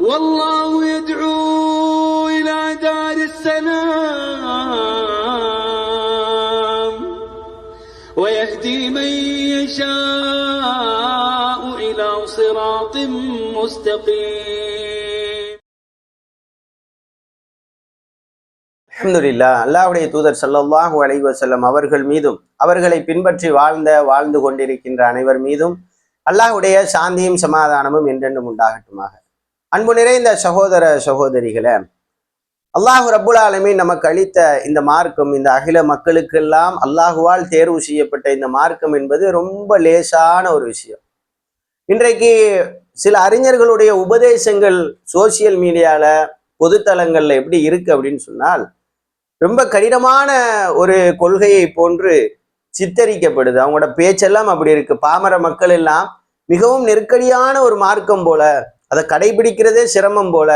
والله يدعو إلى دار السلام ويهدي من يشاء إلى صراط مستقيم அல்ஹம்துலில்லாஹ் அல்லாஹ்வுடைய தூதர் ஸல்லல்லாஹு அலைஹி வஸல்லம் அவர்கள் மீதும் அவர்களை பின்பற்றி வாழ்ந்த வாழ்ந்து கொண்டிருக்கின்ற அனைவர் மீதும் அல்லாஹ்வுடைய சாந்தியும் சமாதானமும் என்றென்றும் உண்டாகட்டுமாக அன்பு நிறைந்த சகோதர சகோதரிகளை அல்லாஹ் ரபுல் ஆலமே நமக்கு அளித்த இந்த மார்க்கம் இந்த அகில மக்களுக்கெல்லாம் அல்லாஹுவால் தேர்வு செய்யப்பட்ட இந்த மார்க்கம் என்பது ரொம்ப லேசான ஒரு விஷயம். இன்றைக்கு சில அறிஞர்களுடைய உபதேசங்கள் சோசியல் மீடியால பொதுத்தளங்களில் எப்படி இருக்கு அப்படின்னு சொன்னால் ரொம்ப கடினமான ஒரு கொள்கையை போன்று சித்தரிக்கப்படுது. அவங்களோட பேச்செல்லாம் அப்படி இருக்கு. பாமர மக்கள் எல்லாம் மிகவும் நெருக்கடியான ஒரு மார்க்கம் போல அதை கடைபிடிக்கிறதே சிரமம் போல.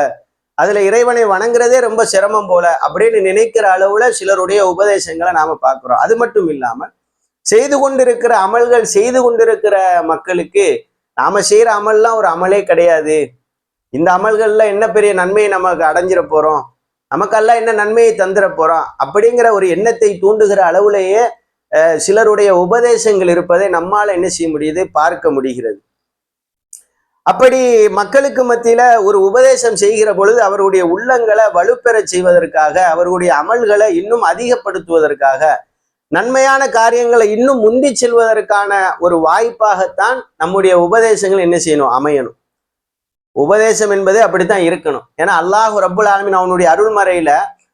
அதுல இறைவனை வணங்குறதே ரொம்ப சிரமம் போல அப்படின்னு நினைக்கிற அளவுல சிலருடைய உபதேசங்களை நாம பார்க்கிறோம். அது மட்டும் இல்லாம செய்து கொண்டிருக்கிற அமல்கள் செய்து கொண்டிருக்கிற மக்களுக்கு நாம செய்யற அமல்லாம் ஒரு அமலே கிடையாது. இந்த அமல்கள்ல என்ன பெரிய நன்மையை நமக்கு அடைஞ்சிட போறோம்? நமக்கெல்லாம் என்ன நன்மையை தந்துட போறோம்? அப்படிங்கிற ஒரு எண்ணத்தை தூண்டுகிற அளவுலேயே சிலருடைய உபதேசங்கள் இருப்பதை நம்மால என்ன செய்ய முடியுது? பார்க்க முடிகிறது. அப்படி மக்களுக்கு மத்தியில ஒரு உபதேசம் செய்கிற பொழுது அவருடைய உள்ளங்களை வலுப்பெறச் செய்வதற்காக அவருடைய அமல்களை இன்னும் அதிகப்படுத்துவதற்காக நன்மையான காரியங்களை இன்னும் முந்தி செல்வதற்கான ஒரு வாய்ப்பாகத்தான் நம்முடைய உபதேசங்கள் என்ன செய்யணும்? அமையணும். உபதேசம் என்பது அப்படித்தான் இருக்கணும். ஏன்னா அல்லாஹ் ரபுல் ஆலமின் அவனுடைய அருள்மறையில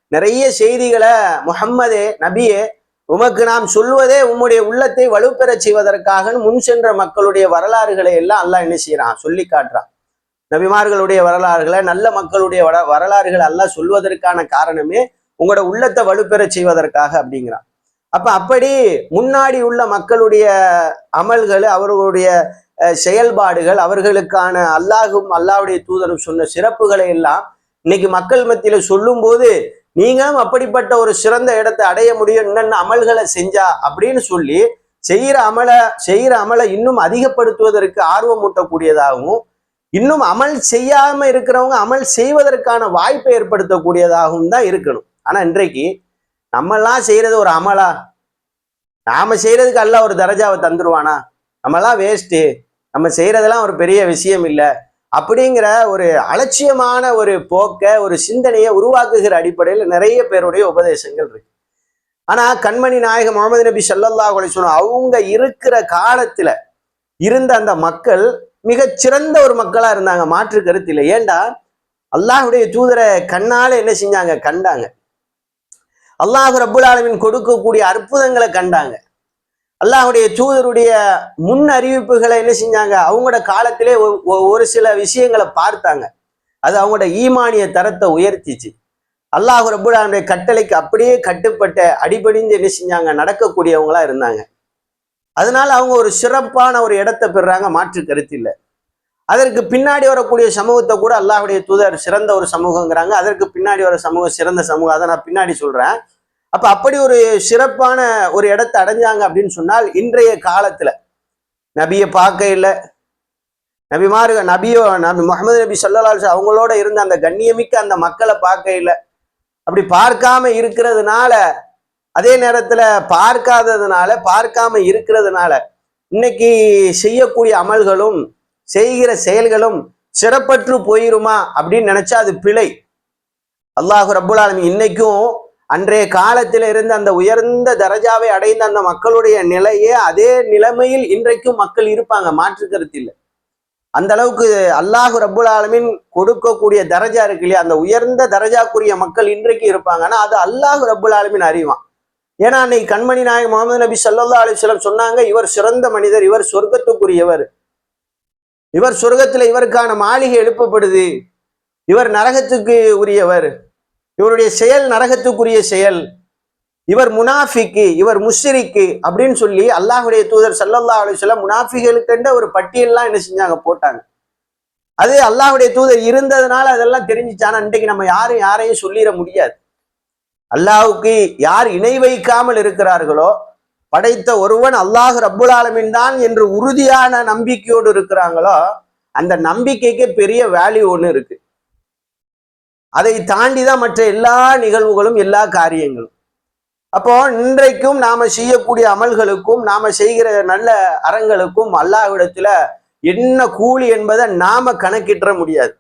நிறைய செய்திகளை முகம்மதே நபியே உமக்கு நாம் சொல்வதே உம்முடைய உள்ளத்தை வலுப்பெறச் செய்வதற்காக முன் சென்ற மக்களுடைய வரலாறுகளை எல்லாம் அல்லாஹ் என்ன செய்யறான்? சொல்லி காட்டுறான். நபிமார்களுடைய வரலாறுகளை நல்ல மக்களுடைய வட வரலாறுகளை எல்லாம் சொல்வதற்கான காரணமே உங்களோட உள்ளத்தை வலுப்பெறச் செய்வதற்காக அப்படிங்கிறான். அப்ப அப்படி முன்னாடி உள்ள மக்களுடைய அமல்கள் அவர்களுடைய அஹ், செயல்பாடுகள் அவர்களுக்கான அல்லாஹும் அல்லாவுடைய தூதரும் சொன்ன சிறப்புகளை எல்லாம் இன்னைக்கு மக்கள் மத்தியில சொல்லும்போது நீங்களும் அப்படிப்பட்ட ஒரு சிறந்த இடத்தை அடைய முடியும் என்னென்ன அமல்களை செஞ்சா? அப்படின்னு சொல்லி செய்கிற அமலை செய்கிற அமலை இன்னும் அதிகப்படுத்துவதற்கு ஆர்வம் ஊட்டக்கூடியதாகவும் இன்னும் அமல் செய்யாம இருக்கிறவங்க அமல் செய்வதற்கான வாய்ப்பை ஏற்படுத்தக்கூடியதாகவும் தான் இருக்கணும். ஆனா இன்றைக்கு நம்மெல்லாம் செய்யறது ஒரு அமலா? நாம செய்யறதுக்கு அல்ல ஒரு தரஜாவை தந்துருவானா? நம்மலாம் வேஸ்ட்டு நம்ம செய்யறதெல்லாம் ஒரு பெரிய விஷயம் இல்லை. அப்படிங்கிற ஒரு அலட்சியமான ஒரு போக்கை ஒரு சிந்தனையை உருவாக்குகிற அடிப்படையில் நிறைய பேருடைய உபதேசங்கள் இருக்கு. ஆனா கண்மணி நாயகம் முகமது நபி ஸல்லல்லாஹு அலைஹி அவங்க இருக்கிற காலத்துல இருந்த அந்த மக்கள் மிகச்சிறந்த ஒரு மக்களா இருந்தாங்க மாற்று கருத்து இல்லை. ஏண்டா? அல்லாஹுடைய தூதரை கண்ணால் என்ன செஞ்சாங்க? கண்டாங்க. அல்லாஹ் ரபுல் ஆலமின் கொடுக்கக்கூடிய அற்புதங்களை கண்டாங்க. அல்லாஹுடைய தூதருடைய முன் அறிவிப்புகளை என்ன செஞ்சாங்க? அவங்களோட காலத்திலே ஒ- ஒரு சில விஷயங்களை பார்த்தாங்க. அது அவங்களோட ஈமானிய தரத்தை உயர்த்திச்சு. அல்லாஹ் ரப்புல் கட்டளைக்கு அப்படியே கட்டுப்பட்ட அடிபடிந்து என்ன செஞ்சாங்க? நடக்கக்கூடியவங்களா இருந்தாங்க. அதனால அவங்க ஒரு சிறப்பான ஒரு இடத்தை பெறுறாங்க மாற்று கருத்து இல்லை. அதற்கு பின்னாடி வரக்கூடிய சமூகத்தை கூட அல்லாஹ்வுடைய தூதர் சிறந்த ஒரு சமூகங்கிறாங்க. அதற்கு பின்னாடி வர சமூகம் சிறந்த சமூகம். அதை நான் பின்னாடி சொல்றேன். அப்ப அப்படி ஒரு சிறப்பான ஒரு இடத்தை அடைஞ்சாங்க அப்படின்னு சொன்னால் இன்றைய காலத்துல நபியை பார்க்க இல்லை. நபிமாரு நபியோ நபி முகமது நபி ஸல்லல்லாஹு அவங்களோட இருந்த அந்த கண்ணியமிக்க அந்த மக்களை பார்க்க இல்லை. அப்படி பார்க்காம இருக்கிறதுனால அதே நேரத்துல பார்க்காததுனால பார்க்காம இருக்கிறதுனால இன்னைக்கு செய்யக்கூடிய அமல்களும் செய்கிற செயல்களும் சிறப்பற்று போயிருமா அப்படின்னு நினைச்சா அது பிழை. அல்லாஹு ரபுல் ஆலமி இன்னைக்கும் அன்றைய காலத்தில் இருந்த அந்த உயர்ந்த தரஜாவை அடைந்த அந்த மக்களுடைய நிலையே அதே நிலைமையில் இன்றைக்கும் மக்கள் இருப்பாங்க. மாற்று கருத்து இல்லை. அந்த அளவுக்கு அல்லாஹு ரபுல் ஆலமின் கொடுக்கக்கூடிய தரஜா இருக்கு இல்லையா? அந்த உயர்ந்த தரஜாக்குரிய மக்கள் இன்றைக்கு இருப்பாங்கன்னா அது அல்லாஹு ரபுல் ஆலமின் அறிவான். ஏன்னா அன்னைக்கு கண்மணி நாயகம் முகமது நபி சல்லா அலிஸ்லம் சொன்னாங்க இவர் சிறந்த மனிதர் இவர் சொர்க்கத்துக்குரியவர். இவர் சொர்க்கத்துல இவருக்கான மாளிகை எழுப்பப்படுது. இவர் நரகத்துக்கு உரியவர். இவருடைய செயல் நரகத்துக்குரிய செயல். இவர் முனாஃபிக்கு இவர் முஷ்ரிக்கு அப்படின்னு சொல்லி அல்லாஹுடைய தூதர் சல்லல்லா அலைஹி வஸல்லம் முனாஃபிகளுக்கென்ற ஒரு பட்டியல்லாம் என்ன செஞ்சாங்க? போட்டாங்க. அது அல்லாஹுடைய தூதர் இருந்ததுனால அதெல்லாம் தெரிஞ்சிச்சானா இன்றைக்கு நம்ம யாரும் யாரையும் சொல்லிட முடியாது. அல்லாஹுக்கு யார் இணை வைக்காமல் இருக்கிறார்களோ படைத்த ஒருவன் அல்லாஹ் ரப்புல் ஆலமின் தான் என்று உறுதியான நம்பிக்கையோடு இருக்கிறாங்களோ அந்த நம்பிக்கைக்கு பெரிய வேல்யூ ஒன்று இருக்கு. அதை தாண்டி தான் மற்ற எல்லா நிகழ்வுகளும் எல்லா காரியங்களும். அப்போ இன்றைக்கும் நாம செய்யக்கூடிய அமல்களுக்கும் நாம செய்கிற நல்ல அறங்களுக்கும் அல்லாஹ்விடத்துல என்ன கூலி என்பதை நாம கணக்கிட்ட முடியாது.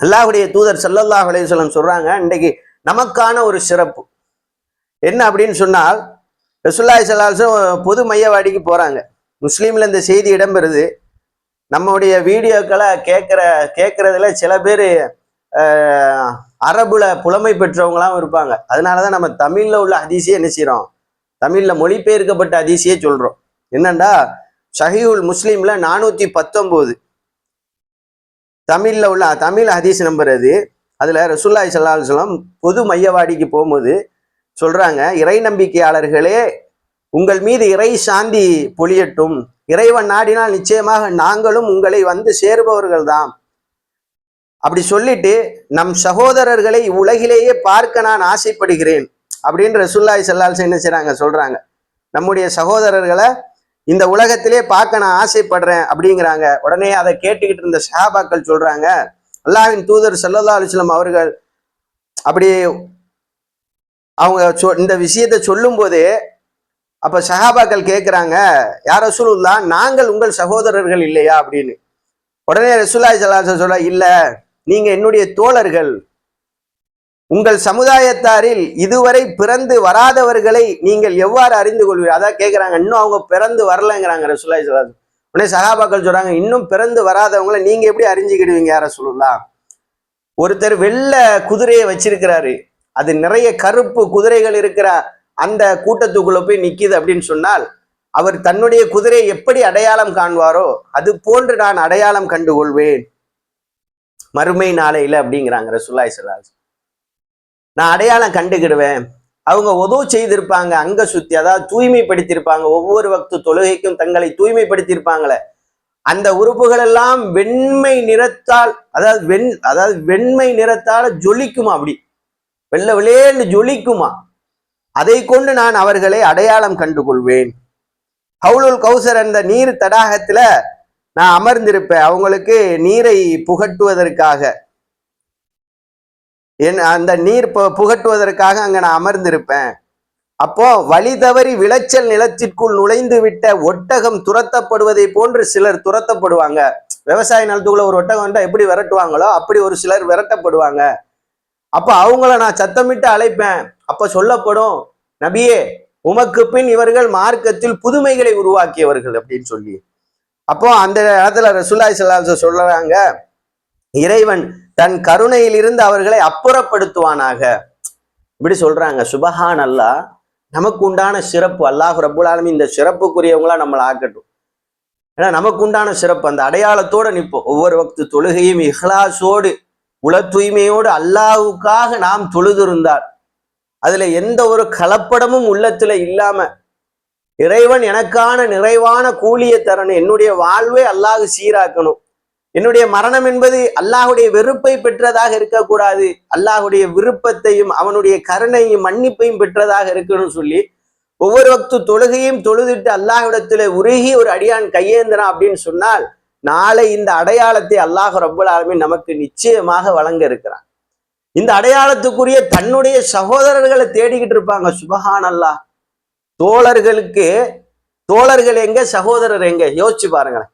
அல்லாஹுடைய தூதர் ஸல்லல்லாஹு அலைஹி சொல்றாங்க இன்றைக்கு நமக்கான ஒரு சிறப்பு. என்ன அப்படின்னு சொன்னால் ரசூல்லாய் சல்லாஹம் பொது மையவாடிக்கு போறாங்க. முஸ்லீம்ல இந்த செய்தி இடம்பெறுது. நம்முடைய வீடியோக்களை கேட்குற கேட்கறதுல சில பேர் அரபுல புலமை பெற்றவங்களாம் இருப்பாங்க. அதனாலதான் நம்ம தமிழ்ல உள்ள ஹதீஸையே என்ன செய்கிறோம் தமிழ்ல மொழிபெயர்க்கப்பட்ட ஹதீஸையே சொல்றோம். என்னண்டா? ஷஹீவுல் முஸ்லீம்ல நானூத்தி பத்தொன்பது. தமிழ்ல உள்ள தமிழ் ஹதீஸ் நம்பர் அது அதுல ரசூல்லாய் சல்லா பொது மையவாடிக்கு போகும்போது சொல்றாங்க இறை நம்பிக்கையாளர்களே உங்கள் மீது இறை சாந்தி பொழியட்டும். இறைவன் நாடினால் நிச்சயமாக நாங்களும் உங்களை வந்து சேருபவர்கள் தான் அப்படி சொல்லிட்டு நம் சகோதரர்களை உலகிலேயே பார்க்க நான் ஆசைப்படுகிறேன். அப்படின்னு ரசுல்லாய் செல்லால் என்ன செய்றாங்க சொல்றாங்க. நம்முடைய சகோதரர்களை இந்த உலகத்திலே பார்க்க நான் ஆசைப்படுறேன் அப்படிங்கிறாங்க. உடனே அதை கேட்டுக்கிட்டு இருந்த ஷஹாபாக்கள் சொல்றாங்க அல்லாஹ்வின் தூதர் சல்லல்லா அலுவலம் அவர்கள் அப்படி அவங்க சொ இந்த விஷயத்தை சொல்லும் போதே அப்ப சஹாபாக்கள் கேட்குறாங்க யார் ரசூலுல்லா நாங்கள் உங்கள் சகோதரர்கள் இல்லையா? அப்படின்னு. உடனே ரசூல்லாய் சல்லாஹ் சொல்ல இல்லை. நீங்க என்னுடைய தோழர்கள் உங்கள் சமுதாயத்தாரில் இதுவரை பிறந்து வராதவர்களை நீங்கள் எவ்வாறு அறிந்து கொள்வீர் அதான் கேட்குறாங்க இன்னும் அவங்க பிறந்து வரலங்கிறாங்க ரசுல்லா சொல்லாது உடனே சகாபாக்கள் சொல்றாங்க இன்னும் பிறந்து வராதவங்களை நீங்க எப்படி அறிஞ்சுக்கிடுவீங்க யார சொல்லலாம் ஒருத்தர் வெள்ள குதிரையை வச்சிருக்கிறாரு. அது நிறைய கருப்பு குதிரைகள் இருக்கிற அந்த கூட்டத்துக்குள்ள போய் நிக்குது அப்படின்னு சொன்னால் அவர் தன்னுடைய குதிரையை எப்படி அடையாளம் காண்பாரோ அது போன்று நான் அடையாளம் கண்டுகொள்வேன். மறுமை நாளையில அப்படிங்கிறாங்க ரசுல்லாய் சல்லாஸ் நான் அடையாளம் கண்டுக்கிடுவேன் அவங்க உதவு செய்திருப்பாங்க அங்க சுத்தி அதாவது தூய்மைப்படுத்தியிருப்பாங்க. ஒவ்வொரு வக்து தொழுகைக்கும் தங்களை தூய்மைப்படுத்தியிருப்பாங்களே. அந்த உறுப்புகள் எல்லாம் வெண்மை நிறத்தால் அதாவது வெண் அதாவது வெண்மை நிறத்தால் ஜொலிக்குமா அப்படி? வெள்ள வெளியேன்னு ஜொலிக்குமா? அதை கொண்டு நான் அவர்களை அடையாளம் கண்டுகொள்வேன். ஹவுலுல் கௌசர் அந்த நீர் தடாகத்துல நான் அமர்ந்திருப்பேன். அவங்களுக்கு நீரை புகட்டுவதற்காக. என் அந்த நீர் புகட்டுவதற்காக அங்க நான் அமர்ந்திருப்பேன். அப்போ வழி தவறி விளைச்சல் நிலத்திற்குள் நுழைந்து விட்ட ஒட்டகம் துரத்தப்படுவதை போன்று சிலர் துரத்தப்படுவாங்க. விவசாய நிலத்துக்குள்ள ஒரு ஒட்டகம் எப்படி விரட்டுவாங்களோ அப்படி ஒரு சிலர் விரட்டப்படுவாங்க. அப்ப அவங்கள நான் சத்தமிட்டு அழைப்பேன். அப்ப சொல்லப்படும் நபியே உமக்கு பின் இவர்கள் மார்க்கத்தில் புதுமைகளை உருவாக்கியவர்கள் அப்படின்னு சொல்லி. அப்போ அந்த இடத்துல ரசுல்லாய் சல்லாஹ் சொல்றாங்க இறைவன் தன் கருணையிலிருந்து அவர்களை அப்புறப்படுத்துவானாக. இப்படி சொல்றாங்க சுபஹான் அல்லாஹ் நமக்கு உண்டான சிறப்பு அல்லாஹ் ரப்புல் இந்த சிறப்புக்குரியவங்களா நம்மளை ஆக்கட்டும். ஏன்னா நமக்கு உண்டான சிறப்பு அந்த அடையாளத்தோட நிற்போம். ஒவ்வொரு வக்து தொழுகையும் இஹ்லாசோடு உள தூய்மையோடு அல்லாவுக்காக நாம் தொழுதிருந்தால் அதுல எந்த ஒரு கலப்படமும் உள்ளத்துல இல்லாம இறைவன் எனக்கான நிறைவான கூலியை தரணும். என்னுடைய வாழ்வை அல்லாஹ் சீராக்கணும். என்னுடைய மரணம் என்பது அல்லாஹுடைய வெறுப்பை பெற்றதாக இருக்கக்கூடாது. அல்லாஹுடைய விருப்பத்தையும் அவனுடைய கருணையும் மன்னிப்பையும் பெற்றதாக இருக்கணும்னு சொல்லி ஒவ்வொரு வக்து தொழுகையும் தொழுதிட்டு அல்லாஹ்விடத்துல உருகி ஒரு அடியான் கையேந்திரான் அப்படின்னு சொன்னால் நாளை இந்த அடையாளத்தை அல்லாஹ் ரப்புல் ஆலமீன் நமக்கு நிச்சயமாக வழங்க இருக்கிறான். இந்த அடையாளத்துக்குரிய தன்னுடைய சகோதரர்களை தேடிக்கிட்டு இருப்பாங்க. சுபஹான் அல்லாஹ் தோழர்களுக்கு தோழர்கள் எங்க சகோதரர் எங்க? யோசிச்சு பாருங்களேன்.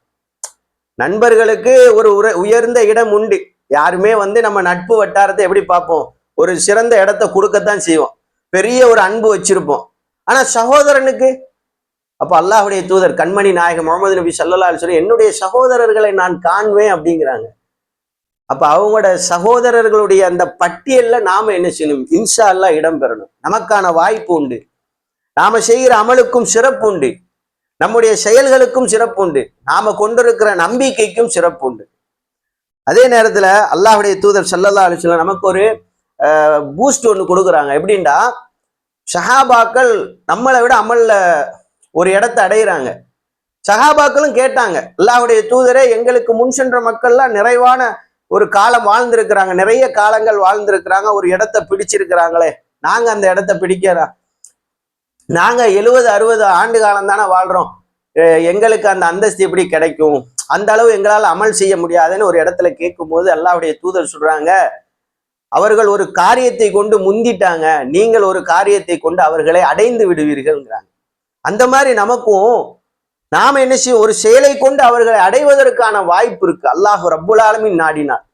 நண்பர்களுக்கு ஒரு உயர்ந்த இடம் உண்டு. யாருமே வந்து நம்ம நட்பு வட்டாரத்தை எப்படி பார்ப்போம்? ஒரு சிறந்த இடத்த கொடுக்கத்தான் செய்வோம். பெரிய ஒரு அன்பு வச்சிருப்போம். ஆனா சகோதரனுக்கு அப்ப அல்லாஹ்வுடைய தூதர் கண்மணி நாயகம் முகமது நபி சல்லா சொல்லி என்னுடைய சகோதரர்களை நான் காண்வேன் அப்படிங்கிறாங்க. அப்ப அவங்களோட சகோதரர்களுடைய அந்த பட்டியல்ல நாம என்ன செய்யணும்? இன்ஷா அல்லா இடம் பெறணும். நமக்கான வாய்ப்பு உண்டு. நாம செய்கிற அமலுக்கும் சிறப்பு உண்டு நம்முடைய செயல்களுக்கும் சிறப்பு உண்டு நாம கொண்டிருக்கிற நம்பிக்கைக்கும் சிறப்பு உண்டு அதே நேரத்துல அல்லாஹுடைய தூதர் சல்லல்லா அலைஹி நமக்கு ஒரு பூஸ்ட் ஒன்று கொடுக்குறாங்க. எப்படின்னா ஷஹாபாக்கள் நம்மளை விட அமல்ல ஒரு இடத்தை அடையிறாங்க. சஹாபாக்களும் கேட்டாங்க அல்லாஹ்வுடைய தூதரே எங்களுக்கு முன் சென்ற மக்கள்லாம் நிறைவான ஒரு காலம் வாழ்ந்திருக்கிறாங்க. நிறைய காலங்கள் வாழ்ந்திருக்கிறாங்க. ஒரு இடத்த பிடிச்சிருக்கிறாங்களே. நாங்க அந்த இடத்த பிடிக்கிறோம் நாங்க எழுபது அறுபது ஆண்டு காலம் தானே வாழ்றோம். எங்களுக்கு அந்த அந்தஸ்து எப்படி கிடைக்கும்? அந்த அளவு எங்களால் அமல் செய்ய முடியாதுன்னு ஒரு இடத்துல கேட்கும்போது அல்லாவுடைய தூதர் சொல்றாங்க. அவர்கள் ஒரு காரியத்தை கொண்டு முந்திட்டாங்க. நீங்கள் ஒரு காரியத்தை கொண்டு அவர்களை அடைந்து விடுவீர்கள்ங்கிறாங்க. அந்த மாதிரி நமக்கும் நாம் என்ன செய்ய ஒரு செயலை கொண்டு அவர்களை அடைவதற்கான வாய்ப்பு இருக்கு. அல்லாஹ் ரப்புலாலமின் நாடினார்.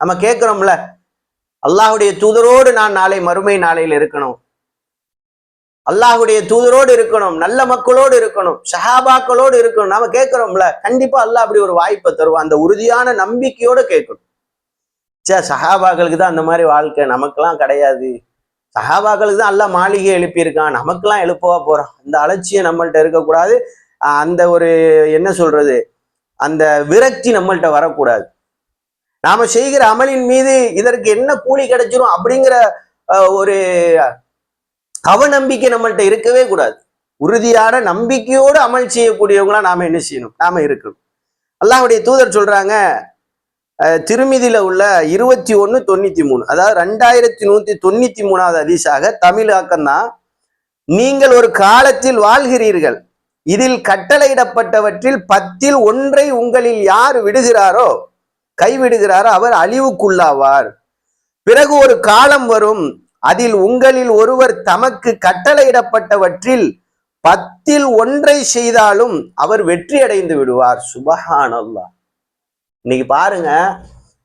நம்ம கேட்குறோம்ல அல்லாஹுடைய தூதரோடு நான் நாளை மறுமை நாளையில் இருக்கணும். அல்லாஹுடைய தூதரோடு இருக்கணும் நல்ல மக்களோடு இருக்கணும் ஷஹாபாக்களோடு இருக்கணும். நாம கேட்கிறோம்ல கண்டிப்பா அல்லாஹ் அப்படி ஒரு வாய்ப்பை தருவான். அந்த உறுதியான நம்பிக்கையோட கேட்கணும். சே சஹாபாக்களுக்கு தான் அந்த மாதிரி வாழ்க்கை. நமக்கெல்லாம் கிடையாது. சஹாபாக்களுக்கு தான் எல்லாம் மாளிகை எழுப்பியிருக்கான். நமக்கெல்லாம் எழுப்பவா போறோம் அந்த அலட்சியம் நம்மள்ட்ட இருக்கக்கூடாது. அந்த ஒரு என்ன சொல்றது? அந்த விரக்தி நம்மள்ட்ட வரக்கூடாது. நாம செய்கிற அமலின் மீது இதற்கு என்ன கூலி கிடைச்சிரும் அப்படிங்கிற ஒரு அவநம்பிக்கை நம்மள்கிட்ட இருக்கவே கூடாது. உறுதியான நம்பிக்கையோடு அமல் செய்யக்கூடியவங்களா நாம என்ன செய்யணும்? நாம இருக்கணும். அல்லாஹுடைய தூதர் சொல்றாங்க அஹ், திருமிதியில உள்ள இருபத்தி ஒண்ணு தொண்ணூத்தி மூணு. அதாவது ரெண்டாயிரத்தி நூத்தி தொண்ணூத்தி மூணாவது அதிசாக தமிழாக்கம் தான் நீங்கள் ஒரு காலத்தில் வாழ்கிறீர்கள். இதில் கட்டளையிடப்பட்டவற்றில் பத்தில் ஒன்றை உங்களில் யார் விடுகிறாரோ கைவிடுகிறாரோ அவர் அழிவுக்குள்ளாவார். பிறகு ஒரு காலம் வரும். அதில் உங்களில் ஒருவர் தமக்கு கட்டளையிடப்பட்டவற்றில் பத்தில் ஒன்றை செய்தாலும் அவர் வெற்றி அடைந்து விடுவார். சுபஹானல்லா இன்னைக்கு பாருங்க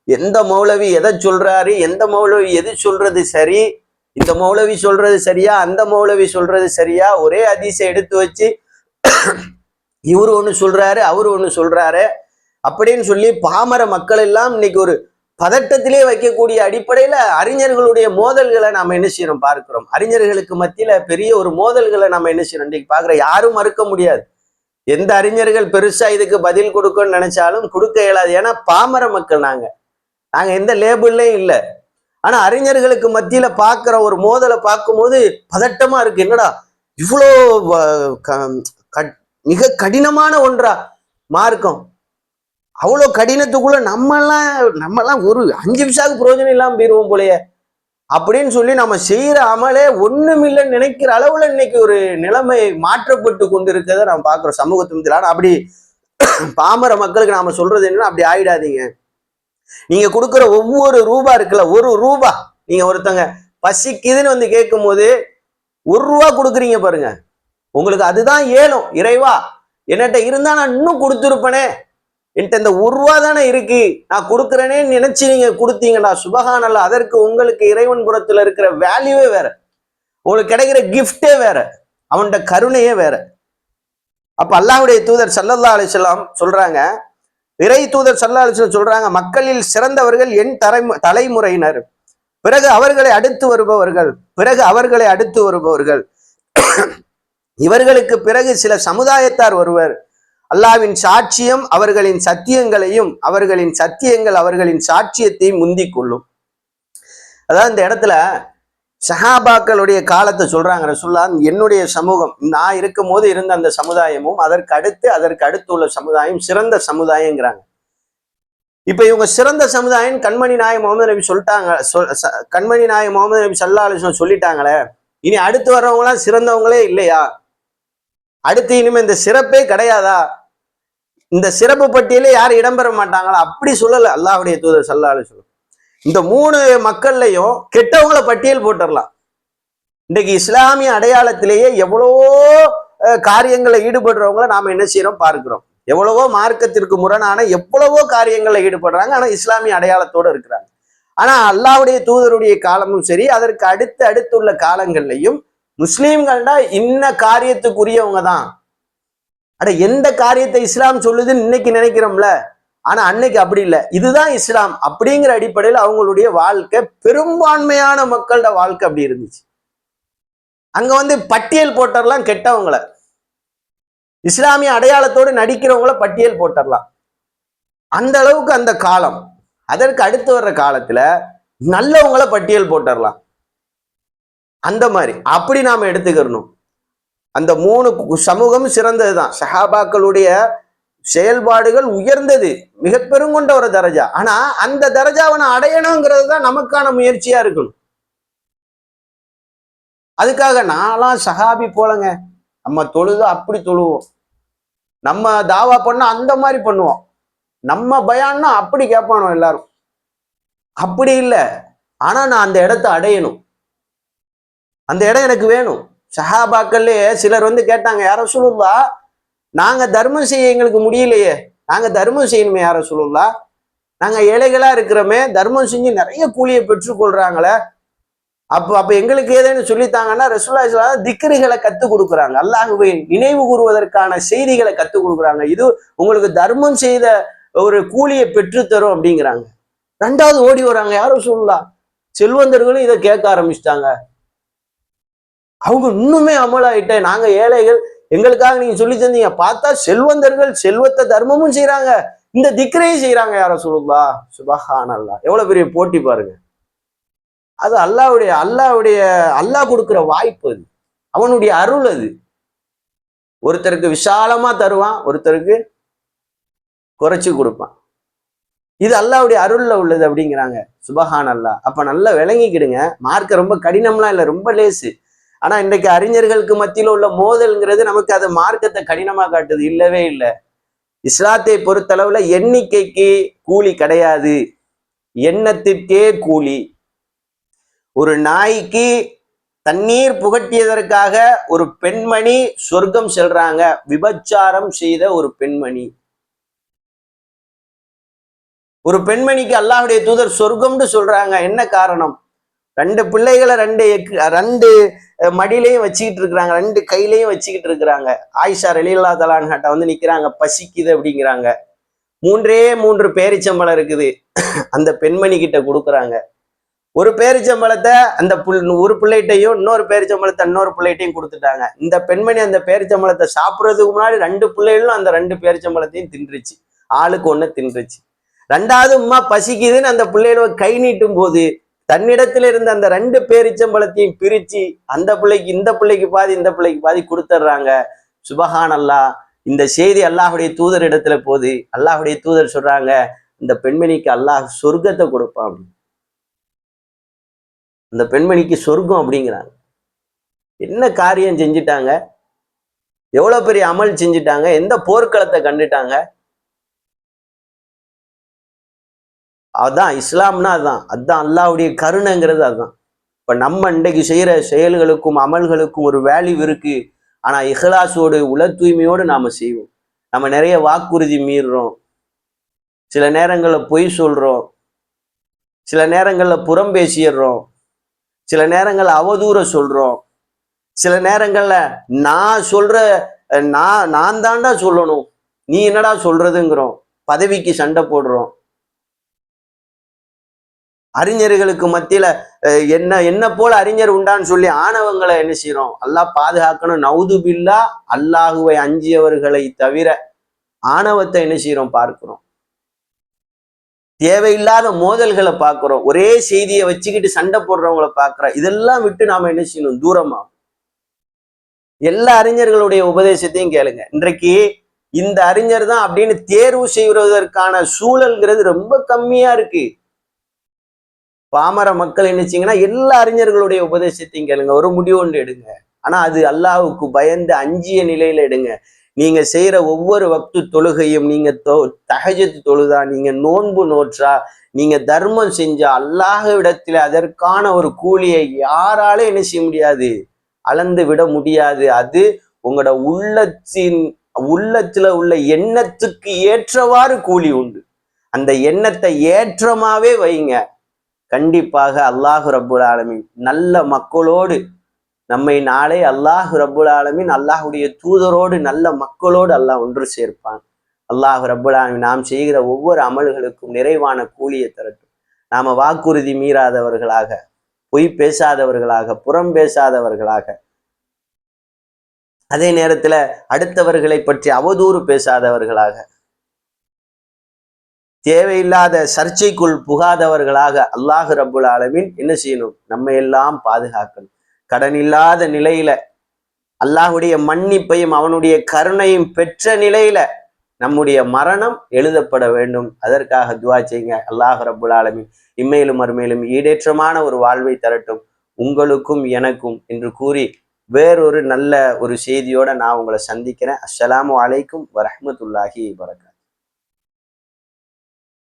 எந்த மௌலவி எதை சொல்றாரு எந்த மௌலவி எது சொல்றது சரி இந்த மௌலவி சொல்றது சரியா அந்த மௌலவி சொல்றது சரியா ஒரே அதிசை எடுத்து வச்சு இவரு ஒண்ணு சொல்றாரு அவரு ஒண்ணு சொல்றாரு அப்படின்னு சொல்லி பாமர மக்கள் எல்லாம் இன்னைக்கு ஒரு பதட்டத்திலே வைக்கக்கூடிய அடிப்படையில அறிஞர்களுடைய மோதல்களை நாம என்ன செய்யறோம் பார்க்கிறோம். அறிஞர்களுக்கு மத்தியில பெரிய ஒரு மோதல்களை நம்ம என்ன செய்யறோம்? இன்னைக்கு பாக்குறோம் யாரும் மறுக்க முடியாது. எந்த அறிஞர்கள் பெருசா இதுக்கு பதில் கொடுக்கணும்னு நினைச்சாலும் கொடுக்க இயலாது. ஏன்னா பாமர மக்கள் நாங்க. நாங்க எந்த லேபிள்லயும் இல்லை. ஆனா அறிஞர்களுக்கு மத்தியில பார்க்குற ஒரு மோதலை பார்க்கும்போது பதட்டமா இருக்கு. என்னடா இவ்வளோ க- மிக கடினமான ஒன்றா மார்க்கம். அவ்வளோ கடினத்துக்குள்ள நம்மெல்லாம் நம்மெல்லாம் ஒரு அஞ்சு நிமிஷம் பிரயோஜனம் இல்லாமல் போயிருவோம் போலயே. அப்படின்னு சொல்லி நம்ம செய்கிற அமலே ஒண்ணுமில்லைன்னு நினைக்கிற அளவுல இன்னைக்கு ஒரு நிலைமை மாற்றப்பட்டு கொண்டு இருக்கிறத நம்ம பார்க்குறோம் சமூகத்தின் ஆனா அப்படி பாமர மக்களுக்கு நாம சொல்றது என்னன்னா அப்படி ஆயிடாதீங்க. நீங்க கொடுக்குற ஒவ்வொரு ரூபா இருக்குல்ல ஒரு ரூபா. நீங்க ஒருத்தங்க பசிக்குதுன்னு வந்து கேட்கும் போது ஒரு ரூபா கொடுக்குறீங்க பாருங்க. உங்களுக்கு அதுதான் ஏலும் இறைவா. என்னட்ட இருந்தா நான் இன்னும் கொடுத்துருப்பனே. என்கிட்ட இந்த ஒரு ரூபா தானே இருக்கு. நான் கொடுக்குறேனே நினைச்சு நீங்க கொடுத்தீங்கடா சுபகானல்ல அதற்கு உங்களுக்கு இறைவன் புறத்துல இருக்கிற வேல்யூவே வேற. உங்களுக்கு கிடைக்கிற கிஃப்டே வேற. அவன்கிட்ட கருணையே வேற. அப்ப அல்லாஹுடைய தூதர் சல்லல்லா அலிஸ்லாம் சொல்றாங்க இறை தூதர் சல்லா அலிஸ்லாம் சொல்றாங்க மக்களில் சிறந்தவர்கள் என் தலைமு தலைமுறையினர். பிறகு அவர்களை அடுத்து வருபவர்கள் பிறகு அவர்களை அடுத்து வருபவர்கள். இவர்களுக்கு பிறகு சில சமுதாயத்தார் ஒருவர். அல்லாவின் சாட்சியம் அவர்களின் சத்தியங்களையும் அவர்களின் சத்தியங்கள் அவர்களின் சாட்சியத்தையும் முந்திக் கொள்ளும் அதாவது இந்த இடத்துல சஹாபாக்களுடைய காலத்தை சொல்றாங்க ரசுல்லா என்னுடைய சமூகம் நான் இருக்கும் போது இருந்த அந்த சமுதாயமும் அதற்கு அடுத்து அதற்கு அடுத்து உள்ள சமுதாயம் சிறந்த சமுதாயங்கிறாங்க. இப்ப இவங்க சிறந்த சமுதாயம் கண்மணி நாய முகமது நபி சொல்லிட்டாங்க சொல் கண்மணி நாய முகமது நபி சல்லா சொல்லிட்டாங்களே இனி அடுத்து வர்றவங்களாம் சிறந்தவங்களே இல்லையா? அடுத்து இனிமே இந்த சிறப்பே கிடையாதா? இந்த சிறப்பு பட்டியலே யாரும் இடம்பெற மாட்டாங்களா அப்படி சொல்லல. அல்லாஹுடைய தூதர் சல்லா சொல்லும் இந்த மூணு மக்கள்லையும் கெட்டவங்கள பட்டியல் போட்டுடலாம் இன்னைக்கு இஸ்லாமிய அடையாளத்திலேயே எவ்வளவோ அஹ், காரியங்களை ஈடுபடுறவங்கள நாம என்ன செய்யறோம் பார்க்கிறோம். எவ்வளவோ மார்க்கத்திற்கு முரணான எவ்வளவோ காரியங்களில் ஈடுபடுறாங்க. ஆனா இஸ்லாமிய அடையாளத்தோட இருக்கிறாங்க. ஆனா அல்லாவுடைய தூதருடைய காலமும் சரி அதற்கு அடுத்து அடுத்துள்ள காலங்கள்லையும் முஸ்லீம்கள்னா இன்ன காரியத்துக்குரியவங்க தான். அட எந்த காரியத்தை இஸ்லாம் சொல்லுதுன்னு இன்னைக்கு நினைக்கிறோம்ல? ஆனா அன்னைக்கு அப்படி இல்லை. இதுதான் இஸ்லாம். அப்படிங்கிற அடிப்படையில் அவங்களுடைய வாழ்க்கை பெரும்பான்மையான மக்களோட வாழ்க்கை அப்படி இருந்துச்சு. அங்க வந்து பட்டியல் போட்டரலாம் கெட்டவங்கள. இஸ்லாமிய அடையாளத்தோடு நடிக்கிறவங்கள பட்டியல் போட்டரலாம். அந்த அளவுக்கு அந்த காலம். அதற்கு அடுத்து வர்ற காலத்துல நல்லவங்கள பட்டியல் போட்டரலாம். அந்த மாதிரி. அப்படி நாம எடுத்துக்கிறணும். அந்த மூணு சமூகம் சிறந்தது சிறந்ததுதான். சஹாபாக்களுடைய செயல்பாடுகள் உயர்ந்தது. மிக பெருங்கொண்ட ஒரு தரஜா. ஆனா அந்த தரஜாவை நான் அடையணுங்கிறது தான் நமக்கான முயற்சியா இருக்கணும். அதுக்காக நான்லாம் சஹாபி போலங்க. நம்ம தொழுது அப்படி தொழுவோம். நம்ம தாவா பண்ணா அந்த மாதிரி பண்ணுவோம். நம்ம பயான்னா அப்படி கேட்பானோ எல்லாரும். அப்படி இல்லை. ஆனா நான் அந்த இடத்த அடையணும். அந்த இடம் எனக்கு வேணும். சஹாபாக்கள்லேயே சிலர் வந்து கேட்டாங்க யார சொல்லுல்லா நாங்கள் தர்மம் செய்ய எங்களுக்கு முடியலையே. நாங்கள் தர்மம் செய்யணுமே யார சொல்லுல்லா நாங்க ஏழைகளா இருக்கிறோமே தர்மம் செஞ்சு நிறைய கூலியை பெற்றுக்கொள்றாங்களே அப்போ அப்போ எங்களுக்கு ஏதேன்னு சொல்லித்தாங்கன்னா ரசூல்லா திக்ருகளை கற்றுக் கொடுக்குறாங்க. அல்லாஹுவை நினைவு கூறுவதற்கான செய்திகளை கற்றுக் கொடுக்குறாங்க. இது உங்களுக்கு தர்மம் செய்த ஒரு கூலியை பெற்றுத்தரும் அப்படிங்கிறாங்க. ரெண்டாவது ஓடி வராங்க யாரும் சொல்லலாம் செல்வந்தர்களும் இதை கேட்க ஆரம்பிச்சிட்டாங்க. அவங்க இன்னுமே அமலாயிட்ட நாங்க ஏழைகள். எங்களுக்காக நீங்க சொல்லி தந்தீங்க. பார்த்தா செல்வந்தர்கள் செல்வத்தை தர்மமும் செய்யறாங்க இந்த திக்ரையும் செய்யறாங்க யார சொல்லுங்களா சுபஹான் அல்லா எவ்வளவு பெரிய போட்டி பாருங்க. அது அல்லாவுடைய அல்லாவுடைய அல்லாஹ் கொடுக்கிற வாய்ப்பு அது. அவனுடைய அருள் அது. ஒருத்தருக்கு விசாலமா தருவான் ஒருத்தருக்கு குறைச்சு கொடுப்பான். இது அல்லாவுடைய அருள்ல உள்ளது அப்படிங்கிறாங்க. சுபஹான் அல்லா அப்ப நல்லா விளங்கிக்கிடுங்க. மார்க்க ரொம்ப கடினம்லாம் இல்லை ரொம்ப லேசு. ஆனா இன்றைக்கு அறிஞர்களுக்கு மத்தியில உள்ள மோதல்ங்கிறது நமக்கு அது மார்க்கத்தை கடினமா காட்டுது. இல்லவே இல்லை. இஸ்லாத்தை பொறுத்தளவுல எண்ணிக்கைக்கு கூலி கிடையாது. எண்ணத்திற்கே கூலி. ஒரு நாய்க்கு தண்ணீர் புகட்டியதற்காக ஒரு பெண்மணி சொர்க்கம் செல்றாங்க. விபச்சாரம் செய்த ஒரு பெண்மணி. ஒரு பெண்மணிக்கு அல்லாஹுடைய தூதர் சொர்க்கம்னு சொல்றாங்க. என்ன காரணம்? ரெண்டு பிள்ளைகளை ரெண்டு எக்கு ரெண்டு மடியிலையும் வச்சுக்கிட்டு இருக்கிறாங்க. ரெண்டு கையிலையும் வச்சுக்கிட்டு இருக்கிறாங்க. ஆயிஷா ரலீல்லா தலான்ஹாட்ட வந்து நிக்கிறாங்க பசிக்குது அப்படிங்கிறாங்க. மூன்றே மூன்று பேரிச்சம்பளம் இருக்குது. அந்த பெண்மணி கிட்ட கொடுக்குறாங்க. ஒரு பேரிச்சம்பளத்தை அந்த புல் ஒரு பிள்ளைகிட்டையும் இன்னொரு பேரிச்சம்பளத்தை இன்னொரு பிள்ளைகிட்டையும் கொடுத்துட்டாங்க. இந்த பெண்மணி அந்த பேரிச்சம்பளத்தை சாப்பிட்றதுக்கு முன்னாடி ரெண்டு பிள்ளைகளும் அந்த ரெண்டு பேரிச்சம்பளத்தையும் தின்றுச்சு. ஆளுக்கு ஒன்று தின்றுச்சு. ரெண்டாவது உமா பசிக்குதுன்னு அந்த பிள்ளைகள கை நீட்டும் போது தன்னிடத்துல இருந்த அந்த ரெண்டு பேரிச்சம்பளத்தையும் பிரிச்சு அந்த பிள்ளைக்கு இந்த பிள்ளைக்கு பாதி இந்த பிள்ளைக்கு பாதி கொடுத்துட்றாங்க சுபஹான் அல்லா இந்த செய்தி அல்லாஹுடைய தூதர் இடத்துல போகுது. அல்லாஹுடைய தூதர் சொல்றாங்க இந்த பெண்மணிக்கு அல்லாஹ் சொர்க்கத்தை கொடுப்பான். அப்படின்னு. அந்த பெண்மணிக்கு சொர்க்கம் அப்படிங்கிறாங்க. என்ன காரியம் செஞ்சிட்டாங்க? எவ்வளவு பெரிய அமல் செஞ்சிட்டாங்க? எந்த போர்க்களத்தை கண்டுட்டாங்க? அதான் இஸ்லாம்னா அதான். அதுதான் அல்லாவுடைய கருணைங்கிறது அதுதான் இப்போ நம்ம இன்றைக்கு செய்கிற செயல்களுக்கும் அமல்களுக்கும் ஒரு வேல்யூ இருக்குது ஆனால் இஹ்லாஸோடு உல தூய்மையோடு நாம செய்வோம். நம்ம நிறைய வாக்குறுதி மீறுறோம். சில நேரங்களில் பொய் சொல்கிறோம் சில நேரங்களில் புறம் பேசிடுறோம். சில நேரங்களில் அவதூற சொல்கிறோம் சில நேரங்களில் நான் சொல்கிற நான் நான் தாண்டா சொல்லணும். நீ என்னடா சொல்கிறதுங்கிறோம் பதவிக்கு சண்டை போடுறோம். அறிஞர்களுக்கு மத்தியில என்ன என்ன போல அறிஞர் உண்டான்னு சொல்லி ஆணவங்களை என்ன செய்யறோம் அல்லாஹ் பாதுகாக்கணும். நவுது பில்லா அல்லாஹுவை அஞ்சியவர்களை தவிர ஆணவத்தை என்ன செய்யறோம் பார்க்கிறோம். தேவையில்லாத மோதல்களை பார்க்கிறோம். ஒரே செய்தியை வச்சுக்கிட்டு சண்டை போடுறவங்களை பார்க்கிறோம். இதெல்லாம் விட்டு நாம என்ன செய்யணும்? தூரமா. எல்லா அறிஞர்களுடைய உபதேசத்தையும் கேளுங்க. இன்றைக்கு இந்த அறிஞர் தான் அப்படின்னு தேர்வு செய்வதற்கான சூழல்ங்கிறது ரொம்ப கம்மியா இருக்கு. பாமர மக்கள் என்னச்சிங்கன்னா எல்லா அறிஞர்களுடைய உபதேசத்தையும் கேளுங்க. ஒரு முடிவு ஒன்று எடுங்க. ஆனா அது அல்லாவுக்கு பயந்து அஞ்சிய நிலையில எடுங்க. நீங்க செய்யற ஒவ்வொரு வக்து தொழுகையும் நீங்க தொ தஹஜத்து தொழுதா நீங்க நோன்பு நோற்றா நீங்க தர்மம் செஞ்சா அல்லாஹ்விடத்துல அதற்கான ஒரு கூலியை யாரால என்ன செய்ய முடியாது? அளந்து விட முடியாது. அது உங்களோட உள்ளத்தின் உள்ளத்துல உள்ள எண்ணத்துக்கு ஏற்றவாறு கூலி உண்டு. அந்த எண்ணத்தை ஏற்றமாவே வைங்க. கண்டிப்பாக அல்லாஹு ரப்புல் ஆலமின் நல்ல மக்களோடு நம்மை நாளை அல்லாஹு ரப்புல் ஆலமின் அல்லாஹுடைய தூதரோடு நல்ல மக்களோடு அல்லாஹ் ஒன்று சேர்ப்பான். அல்லாஹு ரப்புல் ஆலமின் நாம் செய்கிற ஒவ்வொரு அமல்களுக்கும் நிறைவான கூலியை தரட்டும். நாம வாக்குறுதி மீறாதவர்களாக பொய் பேசாதவர்களாக புறம் பேசாதவர்களாக அதே நேரத்துல அடுத்தவர்களை பற்றி அவதூறு பேசாதவர்களாக தேவையில்லாத சர்ச்சைக்குள் புகாதவர்களாக அல்லாஹு ரபுல் ஆலமின் என்ன செய்யணும்? நம்ம எல்லாம் பாதுகாக்கணும். கடன் இல்லாத நிலையில அல்லாஹுடைய மன்னிப்பையும் அவனுடைய கருணையும் பெற்ற நிலையில நம்முடைய மரணம் எழுதப்பட வேண்டும். அதற்காக துவா செய்யுங்க. அல்லாஹ் ரபுல் ஆலமின் இம்மையிலும் மறுமையிலும் ஈடேற்றமான ஒரு வாழ்வை தரட்டும். உங்களுக்கும் எனக்கும் என்று கூறி வேறொரு நல்ல ஒரு செய்தியோட நான் உங்களை சந்திக்கிறேன். அஸ்ஸலாமு அலைக்கும் வரஹ்மத்துல்லாஹி வரகாத்